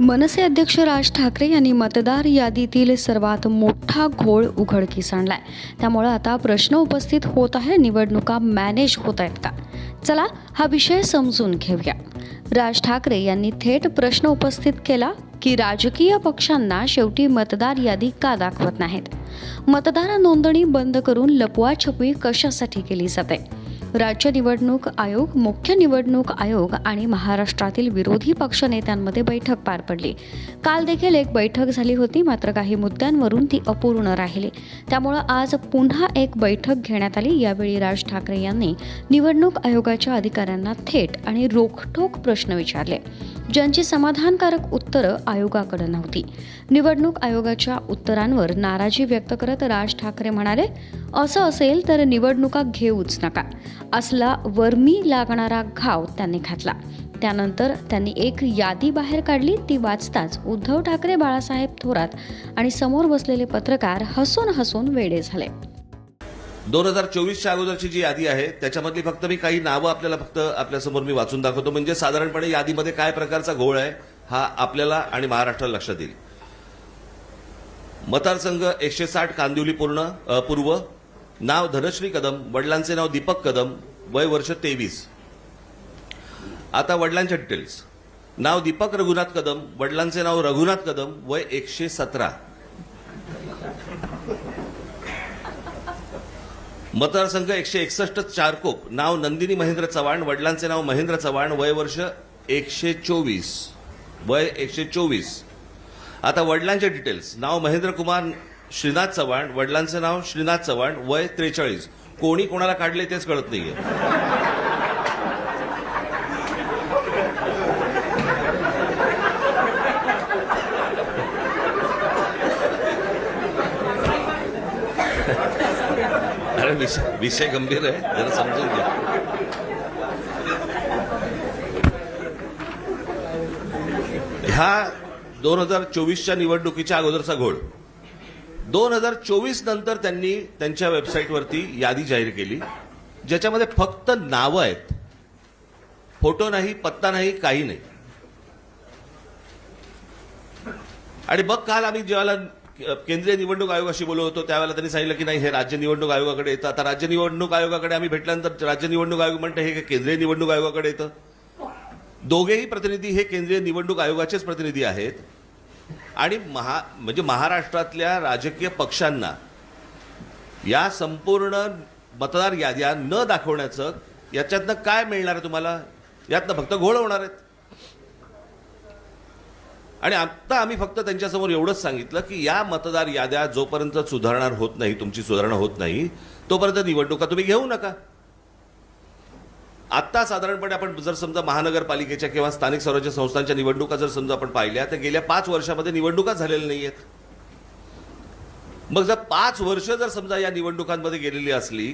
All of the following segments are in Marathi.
मनसे अध्यक्ष राज ठाकरे यांनी मतदार यादीतील सर्वात मोठा घोळ उघडकीस आणलाय. त्यामुळे आता प्रश्न उपस्थित होत आहे निवडणुका मॅनेज होत आहेत का? चला हा विषय समजून घेऊया. राज ठाकरे यांनी थेट प्रश्न उपस्थित केला की राजकीय पक्षांना शेवटी मतदार यादी का दाखवत नाहीत? मतदार नोंदणी बंद करून लपवाछपवी कशासाठी केली जाते? राज्य निवडणूक आयोग मुख्य निवडणूक आयोग आणि महाराष्ट्रातील विरोधी पक्ष नेत्यांमध्ये बैठक पार पडली. काल देखील एक बैठक झाली होती मात्र काही मुद्द्यांवरून ती अपूर्ण राहिली. त्यामुळं आज पुन्हा एक बैठक घेण्यात आली. यावेळी राज ठाकरे यांनी निवडणूक आयोगाच्या अधिकाऱ्यांना थेट आणि रोखठोक प्रश्न विचारले. ज्यांची समाधानकारक उत्तरं आयोगाकडे नव्हती. निवडणूक आयोगाच्या उत्तरांवर नाराजी व्यक्त करत राज ठाकरे म्हणाले असं असेल तर निवडणुका घेऊच नका. असला वर्मी लागणारा घाव त्यांनी घातला. त्यानंतर त्यांनी एक यादी बाहेर काढली ती वाचताच उद्धव ठाकरे बाळासाहेब थोरात आणि समोर बसलेले पत्रकार हसून हसून वेडे झाले. दोन हजार चोवीसच्या अगोदरची जी यादी आहे त्याच्यामधली फक्त मी काही नावं आपल्याला फक्त आपल्यासमोर मी वाचून दाखवतो. म्हणजे साधारणपणे यादीमध्ये काय प्रकारचा घोळ आहे हा आपल्याला आणि महाराष्ट्राला लक्षात येईल. मतदारसंघ एकशे साठ कांदिवली पूर्ण पूर्व नाव धनश्री कदम वडिलांचे नाव दीपक कदम वय वर्ष तेवीस. आता वडिलांच्या डिटेल्स नाव दीपक रघुनाथ कदम वडिलांचे नाव रघुनाथ कदम वय एकशे सतरा. मतदारसंघ एकशे एकसष्ट चारकोप. नाव नंदिनी महेंद्र चव्हाण वडिलांचे नाव महेंद्र चव्हाण वय वर्ष एकशे चोवीस. वय एकशे चोवीस. आता वडिलांचे डिटेल्स नाव महेंद्र कुमार श्रीनाथ चव्हाण वडिलांचं नाव श्रीनाथ चव्हाण वय त्रेचाळीस. कोणी कोणाला काढले तेच कळत नाहीये. अरे विषय विषय गंभीर आहे. जरा समजून घ्या. ह्या दोन हजार चोवीसच्या निवडणुकीच्या अगोदरचा घोळ. दोन हजार चोवीस नंतर त्यांनी त्यांच्या वेबसाईटवरती यादी जाहीर केली ज्याच्यामध्ये फक्त नावं आहेत. फोटो नाही पत्ता नाही काही नाही. आणि मग काल आम्ही ज्यावेळेला केंद्रीय निवडणूक आयोगाशी बोललो होतो त्यावेळेला त्यांनी सांगितलं की नाही हे राज्य निवडणूक आयोगाकडे येतं. आता राज्य निवडणूक आयोगाकडे आम्ही भेटल्यानंतर राज्य निवडणूक आयोग म्हणतं हे केंद्रीय निवडणूक आयोगाकडे येतं. दोघेही प्रतिनिधी हे केंद्रीय निवडणूक आयोगाचेच प्रतिनिधी आहेत. आणि महा म्हणजे महाराष्ट्रातल्या राजकीय पक्षांना या संपूर्ण मतदार याद्या न दाखवण्याचं याच्यातनं काय मिळणार आहे तुम्हाला? यातनं फक्त घोळ होणार आहेत. आणि आत्ता आम्ही फक्त त्यांच्यासमोर एवढंच सांगितलं की या मतदार याद्या जोपर्यंत सुधारणार होत नाही तुमची सुधारणा होत नाही तोपर्यंत निवडणुका तुम्ही घेऊ नका. आत्ता साधारणपणे आपण जर समजा महानगरपालिकेच्या किंवा स्थानिक स्वराज्य संस्थांच्या निवडणुका जर समजा आपण पाहिल्या तर गेल्या पाच वर्षामध्ये निवडणुका झालेल्या नाही आहेत मग जर पाच वर्ष जर समजा या निवडणुकांमध्ये गेलेली असली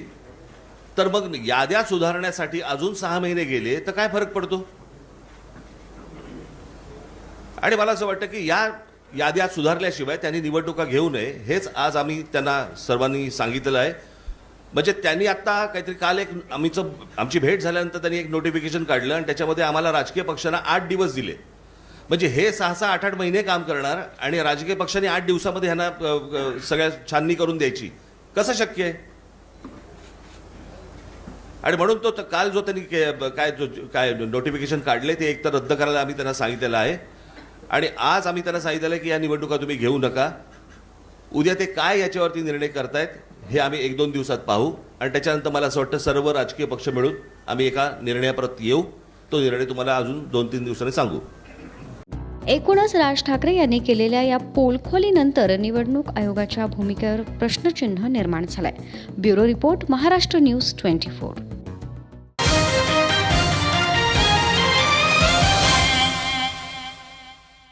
तर मग याद्या सुधारण्यासाठी अजून सहा महिने गेले तर काय फरक पडतो? आणि मला असं वाटतं की या याद्या सुधारल्याशिवाय त्यांनी निवडणुका घेऊ नये हेच आज आम्ही त्यांना सर्वांनी सांगितलेलं आहे. म्हणजे त्यांनी आता काहीतरी काल एक आम्हीचं आमची भेट झाल्यानंतर त्यांनी एक नोटिफिकेशन काढलं आणि त्याच्यामध्ये आम्हाला राजकीय पक्षांना आठ दिवस दिले. म्हणजे हे सहा सहा आठ आठ महिने काम करणार आणि राजकीय पक्षांनी आठ दिवसामध्ये ह्यांना सगळ्या छाननी करून द्यायची. कसं शक्य आहे? आणि म्हणून तो काल जो त्यांनी के- काय जो काय नोटिफिकेशन काढले ते एक तर रद्द करायला आम्ही त्यांना सांगितलेलं आहे. आणि आज आम्ही त्यांना सांगितलेलं आहे की या निवडणुका तुम्ही घेऊ नका. उद्या ते काय याच्यावरती निर्णय करतायत? हे आम्ही एक दोन दिवसात पाहू. आणि त्याच्यानंतर मला असं वाटतं सर्व राजकीय पक्ष मिळून आम्ही एका निर्णयाप्रत येऊ. तो निर्णय तुम्हाला अजून दोन तीन दिवसांनी सांगू. एकूणच राज ठाकरे यांनी केलेल्या या पोलखोलीनंतर निवडणूक आयोगाच्या भूमिकेवर प्रश्नचिन्ह निर्माण झालंय. Bureau report Maharashtra news twenty four.